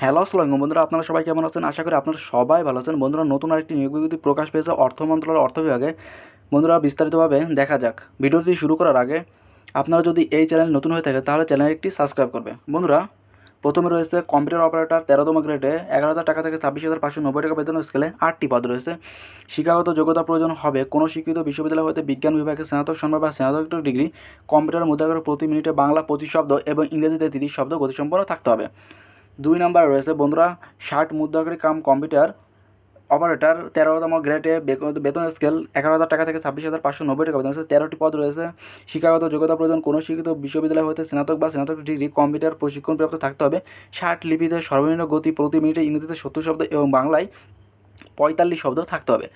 Hello, আসসালাম বন্ধুরা, আপনারা সবাই কেমন আছেন? আশা করি আপনারা সবাই ভালো আছেন। বন্ধুরা, নতুন আরেকটি নিয়োগ বিজ্ঞপ্তি প্রকাশ পেয়েছে অর্থ মন্ত্রণালয়ের অর্থ বিভাগে। বন্ধুরা, বিস্তারিতভাবে দেখা যাক। ভিডিওটি শুরু করার আগে আপনারা যদি এই চ্যানেল নতুন হয়ে থাকে তাহলে চ্যানেল একটি সাবস্ক্রাইব করবে বন্ধুরা, প্রথমে রয়েছে কম্পিউটার অপারেটর, তেরোতম গ্রেডে এগারো হাজার টাকা থেকে ছাব্বিশ হাজার পাঁচশো নব্বই টাকা বেতন স্কেলে আটটি পদ রয়েছে। শিক্ষাগত যোগ্যতা প্রয়োজন হবে। কোনো শিক্ষিত বিশ্ববিদ্যালয় হতে বিজ্ঞান বিভাগে স্নাতক সম্মান বা স্নাতক ডিগ্রি, কম্পিউটার মুদ্রা প্রতি মিনিটে বাংলা পঁচিশ শব্দ এবং ইংরেজিতে তিরিশ শব্দ গতিসম্পন্ন থাকতে হবে। দুই নাম্বার রয়েছে, বন্ধুরা, ষাট মুদ্রাকারী কাম কম্পিউটার অপারেটর, তেরোতম গ্রেডে বেতন স্কেল এগারো হাজার টাকা থেকে ছাব্বিশ হাজার পাঁচশো নব্বই টাকা বেতন তেরোটি পদ রয়েছে, শিক্ষাগত যোগ্যতা প্রয়োজন, কোনো শিক্ষিত বিশ্ববিদ্যালয় হতে স্নাতক বা স্নাতক ডিগ্রি কম্পিউটার প্রশিক্ষণপ্রাপ্ত থাকতে হবে। ষাট লিপিতে সর্বনিম্ন গতি প্রতি মিনিটে ইংরেজিতে সত্তর শব্দ এবং বাংলায় পঁয়তাল্লিশ শব্দ থাকতে হবে।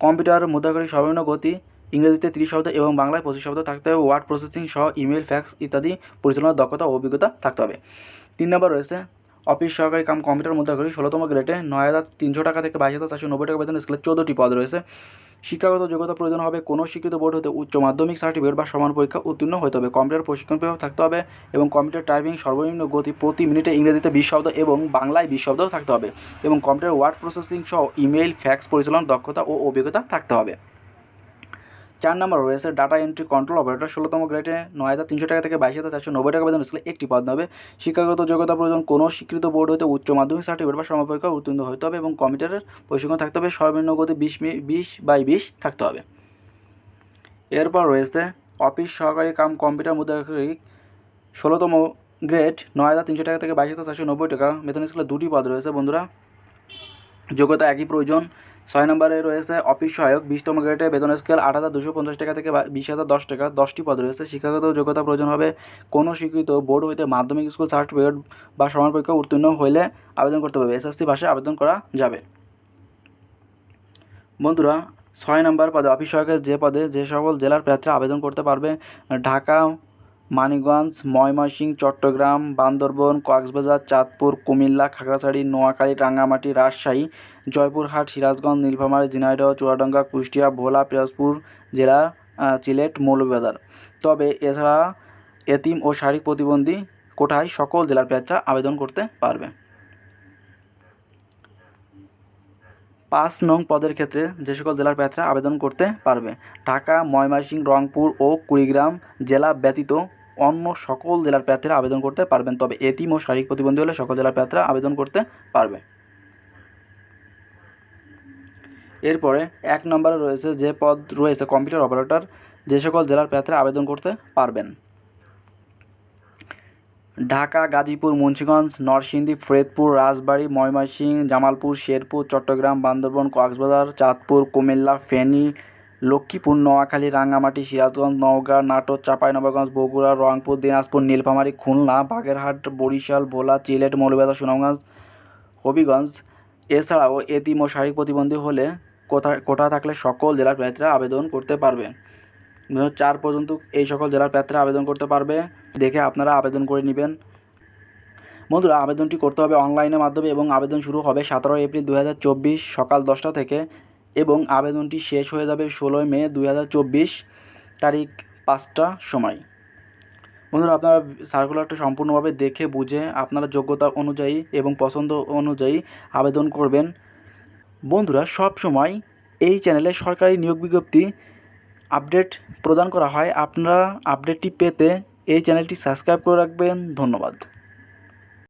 কম্পিউটার মুদ্রাকারী সর্বনিম্ন গতি ইংরেজিতে তিরিশ শব্দ এবং বাংলায় পঁচিশ শব্দ থাকতে হবে। ওয়ার্ড প্রসেসিং সহ ইমেল ফ্যাক্স ইত্যাদি পরিচালনার দক্ষতা ও অভিজ্ঞতা থাকতে হবে। তিন নম্বর রয়েছে অফিস সহকারী কাম কম্পিউটার মুদ্রাকারী ষোলোতম গ্রেডে নয় হাজার তিনশো টাকা থেকে বাইশ হাজার চারশো নব্বই টাকা বেতন স্কেলে চোদ্দোটি পদ রয়েছে। শিক্ষাগত যোগ্যতা প্রয়োজন হবে, কোনো শিক্ষিত বোর্ড হতে উচ্চ মাধ্যমিক সার্টিফিকেট বা সমান পরীক্ষা উত্তীর্ণ হতে হবে। কম্পিউটার প্রশিক্ষণ বিভাগ থাকতে হবে এবং কম্পিউটার টাইপিং সর্বনিম্ন গতি প্রতি মিনিটে ইংরেজিতে বিশ শব্দ এবং বাংলায় বিশ শব্দও থাকতে হবে। এবং কম্পিউটার ওয়ার্ড প্রসেসিং সহ ইমেইল ফ্যাক্স পরিচালনার দক্ষতা ও অভিজ্ঞতা থাকতে হবে। চার নম্বর রয়েছে ডাটা এন্ট্রি কন্ট্রোল অপারেটর ষোলোতম গ্রেডে নয় হাজার তিনশো টাকা থেকে বাইশ হাজার চারশো নব্বই টাকা বেতন স্কেলে একটি পদ হবে। শিক্ষাগত যোগ্যতা প্রয়োজন, কোনো স্বীকৃত বোর্ড হতে উচ্চ মাধ্যমিক সার্টিফিকেট বা সমপরীক্ষা উত্তীর্ণ হতে হবে এবং কম্পিউটারের প্রশিক্ষণ থাকতে হবে। সর্বনিম্ন গতি বিশ বিশ বাই বিশ থাকতে হবে। এরপর রয়েছে অফিস সহকারী কাম কম্পিউটার মুদ্রাকারী ষোলোতম গ্রেড নয় হাজার তিনশো টাকা থেকে বাইশ হাজার চারশো নব্বই টাকা। বেতন স্কেলে দুটি পদ রয়েছে বন্ধুরা। যোগ্যতা একই প্রয়োজন ছয় নম্বরে রয়েছে অফিস সহায়ক, বিশতম গ্রেডে বেতন স্কেল আট হাজার দুশো পঞ্চাশ টাকা থেকে বিশ হাজার দশ টাকা, দশটি পদ রয়েছে। শিক্ষাগত যোগ্যতা প্রয়োজন হবে কোনো স্বীকৃত বোর্ড হইতে মাধ্যমিক স্কুল, সার্টিফিকেট বা সমান পরীক্ষা উত্তীর্ণ হইলে আবেদন করতে হবে। এসএসসি ভাষায় আবেদন করা যাবে। বন্ধুরা, ছয় নম্বর পদে অফিস সহায়কের যে পদে যে সকল জেলার প্রার্থীরা আবেদন করতে পারবে, ঢাকা মানিকগঞ্জ, ময়মনসিংহ, চট্টগ্রাম, বান্দরবন, কক্সবাজার, চাঁদপুর, কুমিল্লা, খাগড়াছড়ি, নোয়াখালী, রাঙ্গামাটি, রাজশাহী, জয়পুরহাট, সিরাজগঞ্জ, নীলফামারী, ঝিনাইদহ, চুয়াডাঙ্গা, কুষ্টিয়া, ভোলা, পিরাজপুর জেলা সিলেট, মৌলভীবাজার। তবে এছাড়া এতিম ও শারীরিক প্রতিবন্ধী কোঠায় সকল জেলার প্রার্থীরা আবেদন করতে পারবে। পাঁচ নং পদের ক্ষেত্রে যে সকল জেলার প্রার্থীরা আবেদন করতে পারবে। ঢাকা, ময়মনসিংহ, রংপুর ও কুড়িগ্রাম জেলা ব্যতীত অন্য সকল জেলার প্রার্থীরা আবেদন করতে পারবেন। তবে এতিম ও শারীরিক প্রতিবন্ধী হলে সকল জেলার প্রার্থীরা আবেদন করতে পারবে। এরপরে এক নম্বরে রয়েছে যে পদ রয়েছে কম্পিউটার অপারেটর, যে সকল জেলার প্রার্থীরা আবেদন করতে পারবেন। ঢাকা, গাজীপুর, মুন্সিগঞ্জ, নরসিংদী, ফরিদপুর, রাজবাড়ী, ময়মনসিংহ, জামালপুর, শেরপুর, চট্টগ্রাম, বান্দরবন, কক্সবাজার, চাঁদপুর, কুমিল্লা, ফেনী, লক্ষ্মীপুর, নোয়াখালী, রাঙ্গামাটি, সিরাজগঞ্জ, নওগাঁ, নাটোর চাঁপাইনবাবগঞ্জ বগুড়া, রংপুর, দিনাজপুর, নীলফামারী, খুলনা, বাগেরহাট, বরিশাল, ভোলা, চিলেট, মৌলভীবাজার, সুনামগঞ্জ, হবিগঞ্জ। এছাড়াও এতিম ও শারীরিক প্রতিবন্ধী হলে কোথা কোটা থাকলে সকল জেলার প্রার্থীরা আবেদন করতে পারবে। চার পর্যন্ত এই সকল জেলার প্রার্থীরা আবেদন করতে পারবে। দেখে আপনারা আবেদন করে নেবেন। বন্ধুরা, আবেদনটি করতে হবে অনলাইনের মাধ্যমে এবং আবেদন শুরু হবে সতেরো এপ্রিল দু হাজার চব্বিশ সকাল দশটা থেকে এবং আবেদনটি শেষ হয়ে যাবে ষোলোই মে দু হাজার চব্বিশ তারিখ পাঁচটা সময়। বন্ধুরা, আপনারা সার্কুলারটা সম্পূর্ণভাবে দেখে বুঝে আপনারা যোগ্যতা অনুযায়ী এবং পছন্দ অনুযায়ী আবেদন করবেন। বন্ধুরা সব সময় এই চ্যানেলে সরকারি নিয়োগ বিজ্ঞপ্তি আপডেট প্রদান করা হয়। আপনারা আপডেটটি পেতে এই চ্যানেলটি সাবস্ক্রাইব করে রাখবেন। ধন্যবাদ।